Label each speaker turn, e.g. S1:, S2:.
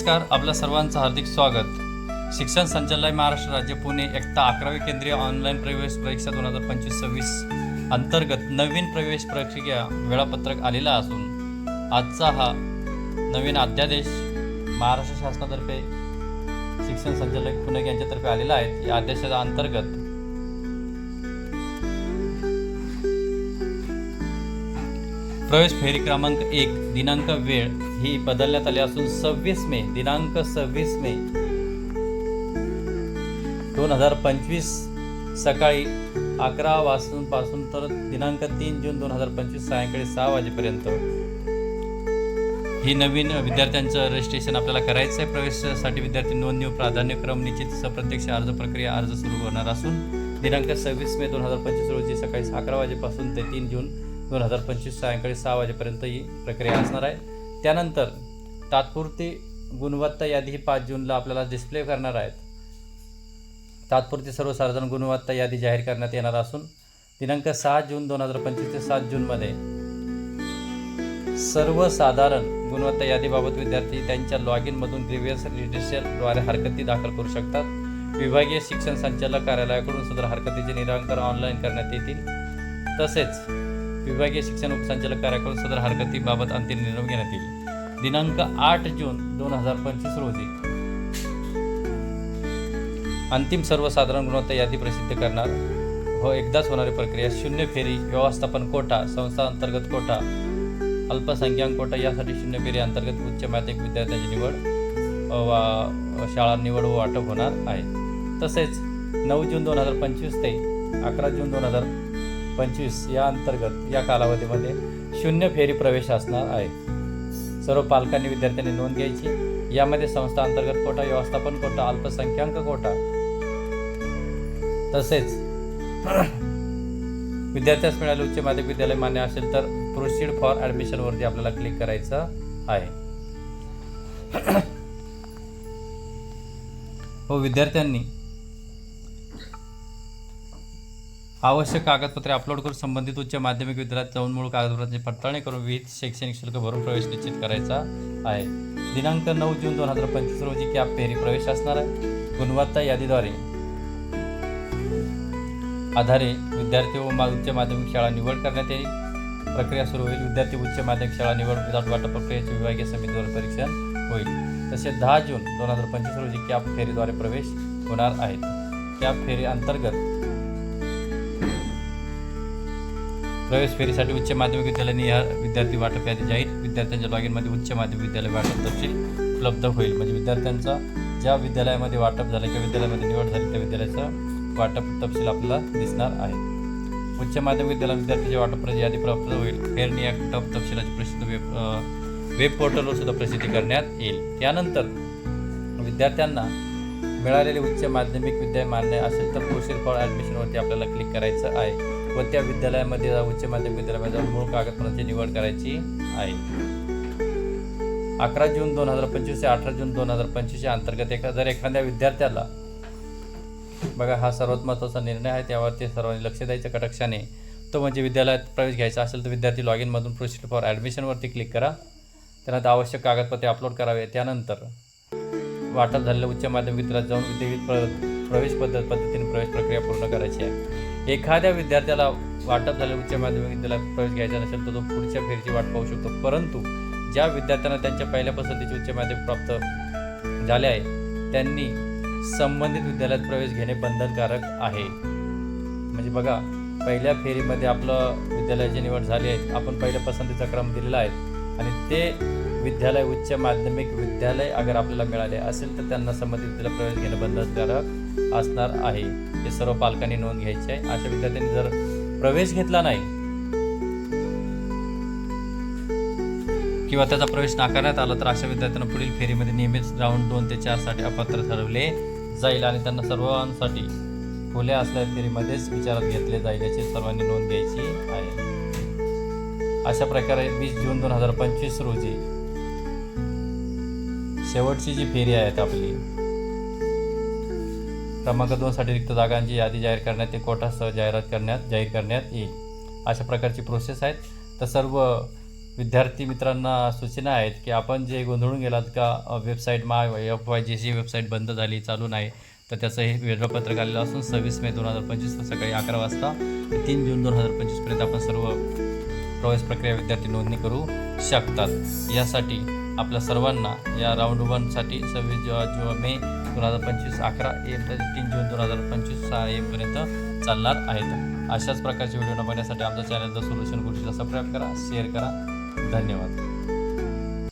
S1: नमस्कार आपलं सर्वांचं हार्दिक स्वागत. शिक्षण संचालय महाराष्ट्र राज्य पुणे एकता अकरावी केंद्रीय ऑनलाईन प्रवेश परीक्षा दोन हजार पंचवीस सव्वीस अंतर्गत नवीन प्रवेश प्रक्रिया वेळापत्रक आलेला असून आजचा हा नवीन अध्यादेश महाराष्ट्र शासनातर्फे शिक्षण संचालक पुणे यांच्यातर्फे आलेला आहे. या अध्यादेशाच्या अंतर्गत प्रवेश फेरी क्रमांक एक दिनांक वेळ ही बदलण्यात आली असून सव्वीस मे दिनांक सव्वीस मे. दोन हजार पंचवीस सकाळी अकरा वाजूनपासून तर दिनांक तीन जून दोन हजार पंचवीस सायंकाळी सहा वाजेपर्यंत. ही नवीन विद्यार्थ्यांचं रजिस्ट्रेशन आपल्याला करायचं आहे प्रवेशासाठी विद्यार्थी नोंदणी प्राधान्यक्रम निश्चित प्रत्यक्ष अर्ज प्रक्रिया अर्ज सुरू होणार असून दिनांक सव्वीस मे दोन हजार पंचवीस रोजी सकाळी अकरा वाजेपासून ते तीन जून दोन हजार पंचवीस सायंकाळी सहा वाजेपर्यंत ही प्रक्रिया असणार आहे. त्यानंतर तात्पुरती गुणवत्ता यादी ही पाच जूनला आपल्याला डिस्प्ले करणार आहेत. तात्पुरती सर्वसाधारण गुणवत्ता यादी जाहीर करण्यात येणार असून दिनांक सहा जून दोन हजार पंचवीस ते सात जूनमध्ये सर्वसाधारण गुणवत्ता यादीबाबत विद्यार्थी त्यांच्या लॉग इनमधून ग्रीवियस रजिस्ट्रेशनद्वारे हरकती दाखल करू शकतात. विभागीय शिक्षण संचालक कार्यालयाकडून सुद्धा हरकतीचे निराकरण ऑनलाईन करण्यात येतील. तसेच विभागीय शिक्षण उपसंचालक कार्यक्रम सदर हरकतीबाबत अंतिम निर्णय घेण्यात येईल. दिनांक आठ जून दोन हजार पंचवीस रोजी. अंतिम सर्वसाधारण गुणवत्ता यादी प्रसिद्ध करणार व एकदाच होणारी प्रक्रिया शून्य फेरी व्यवस्थापन कोटा संस्था अंतर्गत कोटा अल्पसंख्याक कोटा यासाठी शून्य फेरी अंतर्गत उच्च माध्यमिक विद्यार्थ्यांची निवड वा शाळा निवड व वाटप होणार आहे. तसेच नऊ जून दोन हजार पंचवीस ते अकरा जून दोन हजार पंचवीस या अंतर्गत या कालावधीमध्ये शून्य फेरी प्रवेश असणार आहे. सर्व पालकांनी विद्यार्थ्यांनी नोंद घ्यायची. यामध्ये संस्था अंतर्गत कोटा व्यवस्थापन कोटा अल्पसंख्याक कोटा तसेच विद्यार्थ्यास मिळाले उच्च माध्यमिक विद्यालय मान्य असेल तर प्रोसिड फॉर ॲडमिशनवरती आपल्याला क्लिक करायचं आहे. व हो, विद्यार्थ्यांनी आवश्यक कागदपत्रे अपलोड करून संबंधित उच्च माध्यमिक विद्यालयात जाऊन मूळ कागदपत्रांची पडताळणी करून विहित शैक्षणिक शुल्क भरून प्रवेश निश्चित करायचा आहे. दिनांक नऊ जून दोन हजार पंचवीस रोजी कॅप फेरी प्रवेश असणार आहे. गुणवत्ता यादीद्वारे आधारे विद्यार्थी व उच्च माध्यमिक शाळा निवड करण्यात येईल. प्रक्रिया सुरू होईल. विद्यार्थी उच्च माध्यमिक शाळा निवड विधान वाटप प्रक्रियेचे विभागीय समितीवर परीक्षण होईल. तसेच दहा जून दोन हजार पंचवीस रोजी कॅप फेरीद्वारे प्रवेश होणार आहेत कॅप फेरी अंतर्गत प्रवेश फेरीसाठी उच्च माध्यमिक विद्यालयाने या विद्यार्थी वाटप यादी जाहीर. विद्यार्थ्यांच्या लॉगिनमध्ये उच्च माध्यमिक विद्यालय वाटप तपशील उपलब्ध होईल. म्हणजे विद्यार्थ्यांचा ज्या विद्यालयामध्ये वाटप झालं किंवा विद्यालयामध्ये निवड झाली त्या विद्यालयाचं वाटप तपशील आपल्याला दिसणार आहे. उच्च माध्यमिक विद्यालय विद्यार्थ्याच्या वाटपाची यादी प्राप्त होईल. फेरणी या टप तपशिलाची प्रसिद्ध वेब वेब पोर्टलवर सुद्धा प्रसिद्धी करण्यात येईल. त्यानंतर विद्यार्थ्यांना मिळालेले उच्च माध्यमिक विद्या मान्य असेल तर प्रोसीड फॉर ॲडमिशनवरती आपल्याला क्लिक करायचं आहे. व त्या विद्यालयामध्ये जा- उच्च माध्यमिक विद्यालयामध्ये जाऊन मूळ कागदपत्रांची निवड करायची आहे. अकरा जून दोन हजार पंचवीस ते अठरा जून दोन हजार पंचवीस या अंतर्गत एका जर एखाद्या विद्यार्थ्याला बघा हा सर्वात महत्त्वाचा निर्णय आहे त्यावरती सर्वांनी लक्ष द्यायचं कटाक्षाने. तो म्हणजे विद्यालयात प्रवेश घ्यायचा असेल तर विद्यार्थी लॉग इनमधून प्रोसीड फॉर ॲडमिशनवरती क्लिक करा. त्यानंतर आवश्यक कागदपत्रे अपलोड करावे. त्यानंतर वाटप झालेल्या उच्च माध्यमिक विद्यालयात जाऊन विद्यापीठ प्र प्रवेश पद्धत पद्धतीने प्रवेश प्रक्रिया पूर्ण करायची आहे. एखाद्या विद्यार्थ्याला वाटप झालं उच्च माध्यमिक विद्यालयात प्रवेश घ्यायचा नसेल तर तो पुढच्या फेरीची वाट पाहू शकतो. परंतु ज्या विद्यार्थ्यांना त्यांच्या पहिल्या पसंतीचे उच्च माध्यमिक प्राप्त झाले आहे त्यांनी संबंधित विद्यालयात प्रवेश घेणे बंधनकारक आहे. म्हणजे बघा पहिल्या फेरीमध्ये आपलं विद्यालयाची निवड झाली आहे आपण पहिल्या पसंतीचा क्रम दिलेला आहे आणि ते विद्यालय उच्च माध्यमिक विद्यालय अगर आपल्याला मिळाले असेल तर त्यांना संबंधित विद्यालयात प्रवेश घेणं बंधनकारक असणार आहे. हे सर्व पालकांनी नोंद घ्यायची आहे. अशा विद्यार्थ्यांनी जर प्रवेश घेतला नाही किंवा त्याचा प्रवेश नाकारण्यात आला तर अशा विद्यार्थ्यांना पुढील फेरीमध्ये नियमित राऊंड दोन ते चारसाठी अपात्र ठरवले जाईल आणि त्यांना सर्वांसाठी खुल्या असल्या फेरीमध्येच विचारात घेतले जाईल याची सर्वांनी नोंद घ्यायची आहे. अशा प्रकारे वीस जून दोन हजार पंचवीस रोजी शेवटची जी फेरी आहे आपली क्रमांक दोनसाठी रिक्त जागांची यादी जाहीर करण्यात ते कोटासह जाहिरात करण्यात जाहीर करण्यात येईल. अशा प्रकारची प्रोसेस आहेत. तर सर्व विद्यार्थी मित्रांना सूचना आहेत की आपण जे गोंधळून गेलात का वेबसाईट मा F Y G C website बंद झाली चालू नाही तर त्याचं हे वेळापत्रक आलेलं असून सव्वीस मे दोन हजार पंचवीस सकाळी अकरा वाजता ते तीन जून दोन हजार पंचवीसपर्यंत आपण सर्व प्रवेश प्रक्रिया विद्यार्थी नोंदणी करू शकतात. यासाठी आपल्या सर्वांना या राऊंड वनसाठी सव्वीस जेव्हा जो मे दोन हजार पंचवीस अकरा एम ते तीन जून दोन हजार पंचवीस सहा एमपर्यंत चालणार आहेत. अशाच प्रकारचे व्हिडिओ न बघण्यासाठी आमच्या चॅनल द सोल्युशन गोष्टीला सबस्क्राईब करा शेअर करा. धन्यवाद.